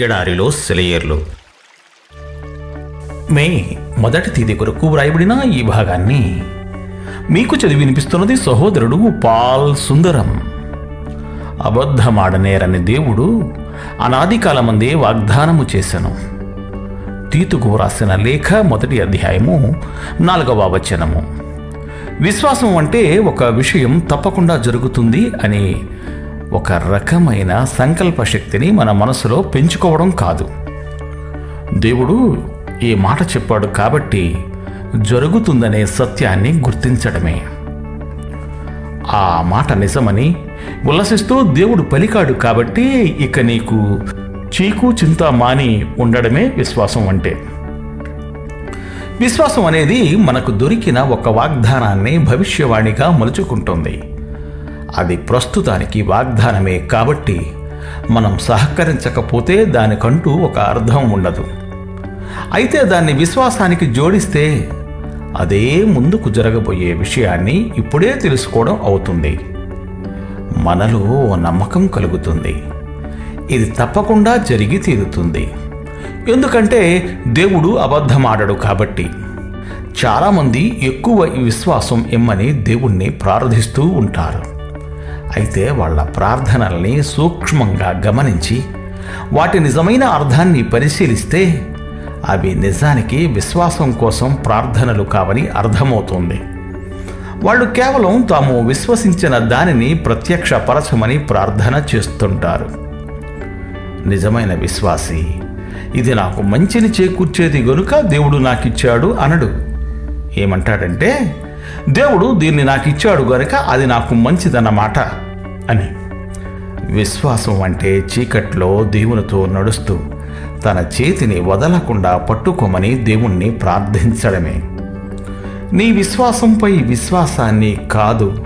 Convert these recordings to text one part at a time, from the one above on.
ఎడారిలో సెలయేర్లు. మే మొదటి తేదీ కొరకు వ్రాయబడిన ఈ భాగాన్ని మీకు చదివి వినిపిస్తున్నది సహోదరుడు పాల్ సుందరం. అబద్ధమాడనేరని దేవుడు అనాది కాలమందే వాగ్దానము చేశాను తీతుకు రాసిన లేఖ మొదటి అధ్యాయము నాలుగవ వచనము. విశ్వాసం అంటే ఒక విషయం తప్పకుండా జరుగుతుంది అని ఒక రకమైన సంకల్ప శక్తిని మన మనసులో పెంచుకోవడం కాదు. దేవుడు ఈ మాట చెప్పాడు కాబట్టి జరుగుతుందనే సత్యాన్ని గుర్తించడమే. ఆ మాట నిజమని ఉల్లసిస్తూ దేవుడు పలికాడు కాబట్టి ఇక నీకు చీకు చింత మాని ఉండడమే విశ్వాసం అంటే. విశ్వాసం అనేది మనకు దొరికిన ఒక వాగ్దానాన్ని భవిష్యవాణిగా మలుచుకుంటుంది. అది ప్రస్తుతానికి వాగ్దానమే కాబట్టి మనం సహకరించకపోతే దానికంటూ ఒక అర్థం ఉండదు. అయితే దాన్ని విశ్వాసానికి జోడిస్తే అదే ముందుకు జరగబోయే విషయాన్ని ఇప్పుడే తెలుసుకోవడం అవుతుంది. మనలో ఓ నమ్మకం కలుగుతుంది. ఇది తప్పకుండా జరిగి తీరుతుంది. ఎందుకంటే దేవుడు అబద్ధమాడడు కాబట్టి. చాలామంది ఎక్కువ విశ్వాసం ఇమ్మని దేవుణ్ణి ప్రార్థిస్తూ ఉంటారు. అయితే వాళ్ళ ప్రార్థనల్ని సూక్ష్మంగా గమనించి వాటి నిజమైన అర్థాన్ని పరిశీలిస్తే అవి నిజానికి విశ్వాసం కోసం ప్రార్థనలు కావని అర్థమవుతుంది. వాళ్ళు కేవలం తాము విశ్వసించిన దానిని ప్రత్యక్షపరచమని ప్రార్థన చేస్తుంటారు. నిజమైన విశ్వాసి ఇది నాకు మంచిని చేకూర్చేది గనుక దేవుడు నాకిచ్చాడు అనడు. ఏమంటాడంటే దేవుడు దీన్ని నాకిచ్చాడు గనుక అది నాకు మంచిదన్నమాట. అని. విశ్వాసం అంటే చీకట్లో దేవునితో నడుస్తూ తన చేతిని వదలకుండా పట్టుకోమని దేవుణ్ణి ప్రార్థించడమే. నీ విశ్వాసంపై విశ్వాసాన్ని కాదు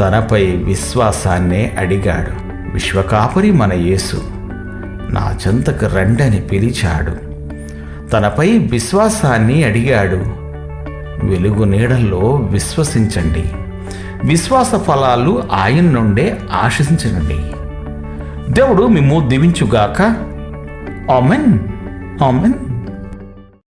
తనపై విశ్వాసాన్నే అడిగాడు. విశ్వకాపరి మన యేసు నా చెంతకు రండని పిలిచాడు. తనపై విశ్వాసాన్ని అడిగాడు. వెలుగు నీడల్లో విశ్వసించండి. విశ్వాస ఫలాలు ఆయన నుండే ఆశించండి. దేవుడు మిమ్ము దీవించుగాక. ఆమెన్. ఆమెన్.